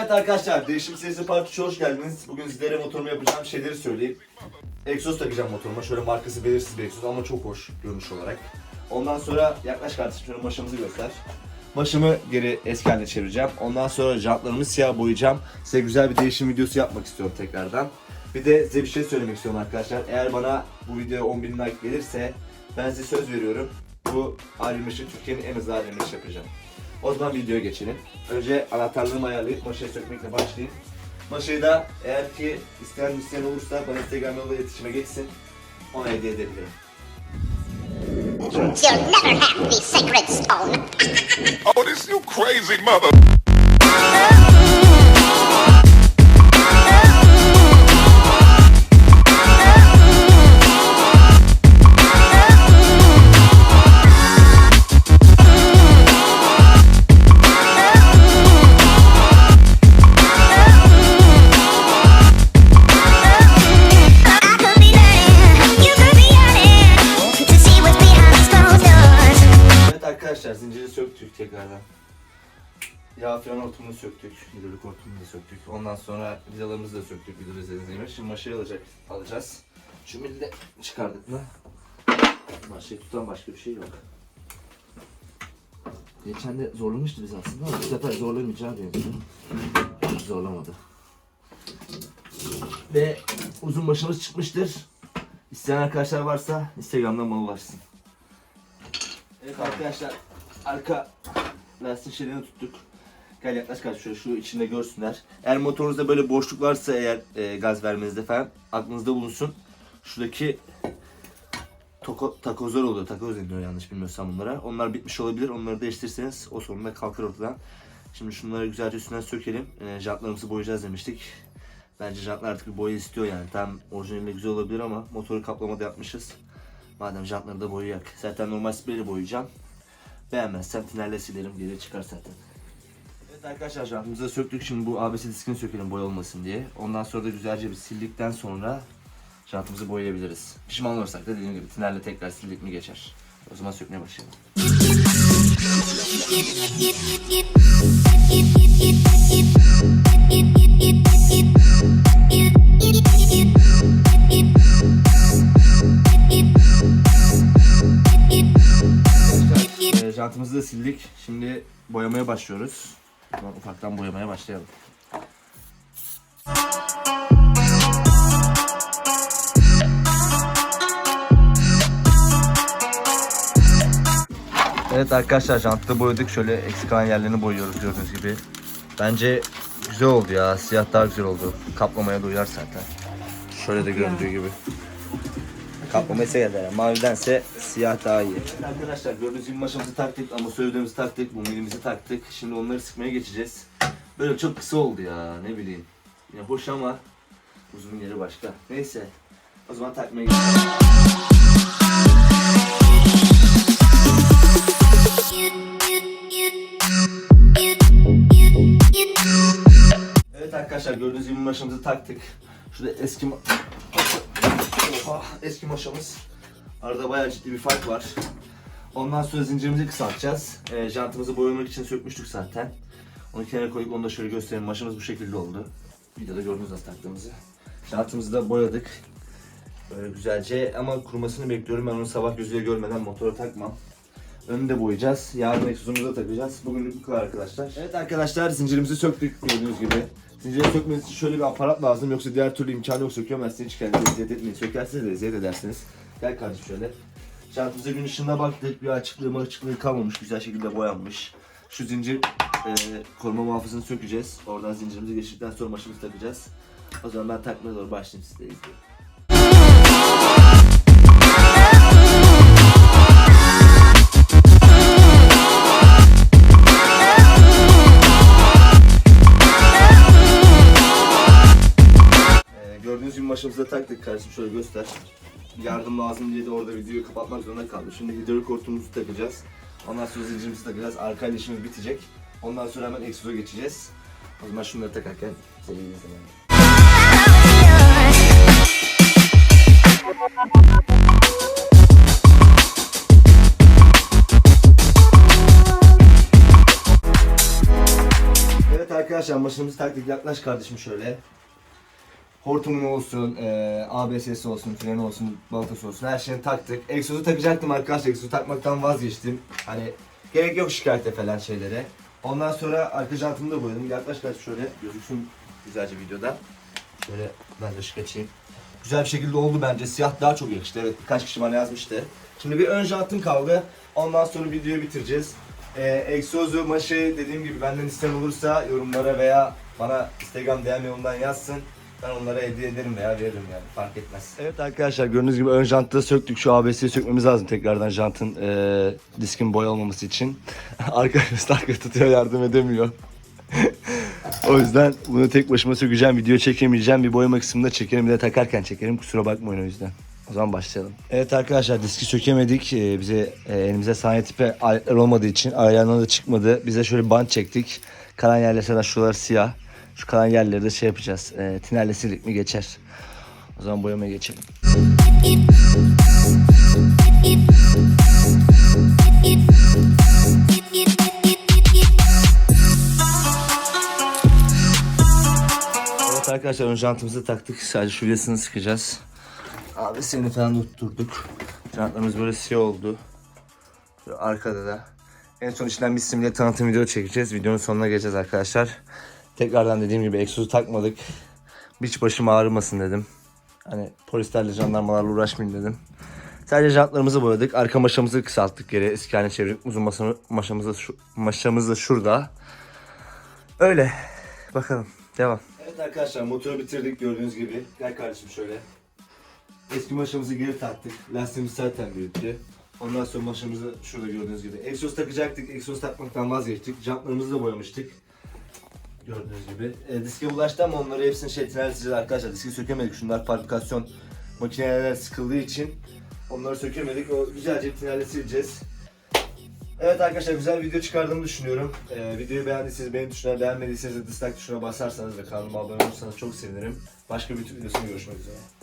Evet arkadaşlar, Değişim Serisi Part 3'e hoş geldiniz. Bugün sizlere motorumu yapacağım şeyleri söyleyeyim. Egzoz takacağım motoruma. Şöyle markası belirsiz bir egzoz ama çok hoş görünüş olarak. Ondan sonra yaklaş kardeşim şöyle maşamızı göster. Maşımı geri eski haline çevireceğim. Ondan sonra jantlarımı siyah boyayacağım. Size güzel bir değişim videosu yapmak istiyorum tekrardan. Bir de size bir şey söylemek istiyorum arkadaşlar. Eğer bana bu videoya 10.000 like gelirse ben size söz veriyorum. Bu ayrılmışı Türkiye'nin en hızlı ayrılmış yapacağım. O zaman videoya geçelim. Önce anahtarlığımı ayarlayıp maşayı sökmekle başlayayım. Maşayı da eğer ki isteyen isteyen olursa bana Instagram yoluyla iletişime geçsin. Ona hediye edebilirim. You'll never have the sacred stone. Oh, this you crazy mother. Arkadaşlar zinciri söktük tekrardan. Yağ fren hortumunu söktük, hidrolik hortumunu da söktük. Ondan sonra vidalarımızı da söktük gibi. Şimdi maşayı alacak, alacağız. Şu de çıkardık mı? Maşayı tutan başka bir şey yok. Geçen de zorlamıştı biz aslında ama bu sefer zorlamayacağı diye. Zorlamadı. Ve uzun başımız çıkmıştır. İsteyen arkadaşlar varsa Instagram'dan bana ulaşsın. Evet arkadaşlar arka lastik şeylerini tuttuk. Gel yaklaş kaç şöyle şu içinde görsünler. Eğer motorunuzda böyle boşluk varsa eğer e, gaz vermenizde falan aklınızda bulunsun. Şuradaki toko, takozlar oluyor. Takoz deniyor yanlış bilmiyorsam bunlara. Onlar bitmiş olabilir. Onları değiştirirseniz o sorun da kalkar ortadan. Şimdi şunları güzelce üstünden sökelim. E, jantlarımızı boyayacağız demiştik. Bence jantlar artık bir boya istiyor yani. Tam orijinalinde güzel olabilir ama motoru kaplamada yapmışız. Madem jantları da boyayak. Zaten normal spreyle boyayacağım. Beğenmezsem tinerle silerim geri çıkar zaten. Evet arkadaşlar jantımızı söktük. Şimdi bu ABS diskini sökelim boya olmasın diye. Ondan sonra da güzelce bir sildikten sonra jantımızı boyayabiliriz. Pişman olursak da dediğim gibi tinerle tekrar sildik mi geçer. O zaman sökmeye başlayalım. Ee, da sildik. Şimdi boyamaya başlıyoruz. Zaman ufaktan boyamaya başlayalım. Evet arkadaşlar jantı da boyadık. Şöyle eksik kalan yerlerini boyuyoruz gördüğünüz gibi. Bence güzel oldu ya. Siyah daha güzel oldu. Kaplamaya da uyar zaten. Şöyle de göründüğü gibi. Kaplama ise yani. Mavidense siyah daha iyi. Arkadaşlar gördüğünüz gibi maşamızı taktık ama söylediğimizi taktık, bu milimizi taktık. Şimdi onları sıkmaya geçeceğiz. Böyle çok kısa oldu ya ne bileyim. Yine hoş ama uzun yeri başka. Neyse. O zaman takmaya geçelim. Evet arkadaşlar gördüğünüz gibi maşamızı taktık. Şurada eski Oha, eski maşamız. Arada bayağı ciddi bir fark var. Ondan sonra zincirimizi kısaltacağız. E, jantımızı boyamak için sökmüştük zaten. Onu kenara koyup onu da şöyle göstereyim. Maşamız bu şekilde oldu. Videoda gördünüz nasıl taktığımızı. Jantımızı da boyadık. Böyle güzelce ama kurumasını bekliyorum. Ben onu sabah gözüyle görmeden motora takmam. Önünü de boyayacağız. Yarın egzozumuzu da takacağız. Bugünlük bu kadar arkadaşlar. Evet arkadaşlar zincirimizi söktük gördüğünüz gibi. Zinciri sökmeniz için şöyle bir aparat lazım. Yoksa diğer türlü imkanı yok sökemezsiniz. Hiç kendinize eziyet etmeyin. Sökerseniz de eziyet edersiniz. Gel kardeşim şöyle. Şantımıza gün ışığına baktık. Bir açıklığı açıklığı kalmamış. Güzel şekilde boyanmış. Şu zincir e, koruma muhafızını sökeceğiz. Oradan zincirimizi geçirdikten sonra maşımızı takacağız. O zaman ben takmaya doğru başlayayım siz de izleyin. Taktık kardeşim şöyle göster. Yardım lazım diye de orada videoyu kapatmak zorunda kaldım. Şimdi hidrolik hortumumuzu takacağız. Ondan sonra zincirimizi takacağız. Arka işimiz bitecek. Ondan sonra hemen egzoza geçeceğiz. O zaman şunları takarken sevgili izlemeyi. Evet arkadaşlar maşinamızı taktık. Yaklaş kardeşim şöyle. Hortumun olsun, e, ABS'si olsun, freni olsun, balatası olsun her şeyini taktık. Egzozu takacaktım arkadaşlar. Egzozu takmaktan vazgeçtim. Hani gerek yok şikayete falan şeylere. Ondan sonra arka jantımı da boyadım. Yaklaş kardeşim şöyle gözüksün güzelce videoda. Şöyle ben de ışık açayım. Güzel bir şekilde oldu bence. Siyah daha çok yakıştı. Evet birkaç kişi bana yazmıştı. Şimdi bir ön jantım kaldı. Ondan sonra videoyu bitireceğiz. Ee, egzozu, maşı dediğim gibi benden isteyen olursa yorumlara veya bana Instagram DM yolundan yazsın. Ben onlara hediye ederim veya veririm yani fark etmez. Evet arkadaşlar gördüğünüz gibi ön jantı söktük. Şu ABS'yi sökmemiz lazım tekrardan jantın e, diskin boy olmaması için. Arkadaşlar arka tutuyor yardım edemiyor. o yüzden bunu tek başıma sökeceğim. Video çekemeyeceğim. Bir boyama kısmında çekerim. Bir de takarken çekerim. Kusura bakmayın o yüzden. O zaman başlayalım. Evet arkadaşlar diski sökemedik. Ee, bize e, elimize sahne tipi aletler olmadığı için ayarlarına da çıkmadı. Bize şöyle bant çektik. Kalan yerler zaten şuralar siyah. Şu kalan yerleri de şey yapacağız. E, tinerle sildik mi geçer. O zaman boyamaya geçelim. Evet arkadaşlar ön jantımızı taktık. Sadece şu vidasını sıkacağız. Abi seni falan tutturduk. Jantlarımız böyle siyah oldu. Şu arkada da. En son içinden bir simle tanıtım video çekeceğiz. Videonun sonuna geleceğiz arkadaşlar. Tekrardan dediğim gibi egzozu takmadık. Hiç başım ağrımasın dedim. Hani polislerle jandarmalarla uğraşmayayım dedim. Sadece jantlarımızı boyadık. Arka maşamızı kısalttık geri. Eski haline çevirdik. Uzun masamı, maşamızı, şu, maşamız da şurada. Öyle. Bakalım. Devam. Evet arkadaşlar motoru bitirdik gördüğünüz gibi. Gel kardeşim şöyle. Eski maşamızı geri taktık. Lastiğimiz zaten büyüktü. Ondan sonra maşamızı şurada gördüğünüz gibi. Egzoz takacaktık. Egzoz takmaktan vazgeçtik. Jantlarımızı da boyamıştık. Gördüğünüz gibi. E, diske bulaştı ama onları hepsini şey tiner arkadaşlar. Diski sökemedik. Şunlar fabrikasyon makineler sıkıldığı için onları sökemedik. O güzelce tinerle. Evet arkadaşlar güzel bir video çıkardığımı düşünüyorum. Ee, videoyu beğendiyseniz beğeni tuşuna, beğenmediyseniz de dislike tuşuna basarsanız ve kanalıma abone olursanız çok sevinirim. Başka bir videosunda görüşmek üzere.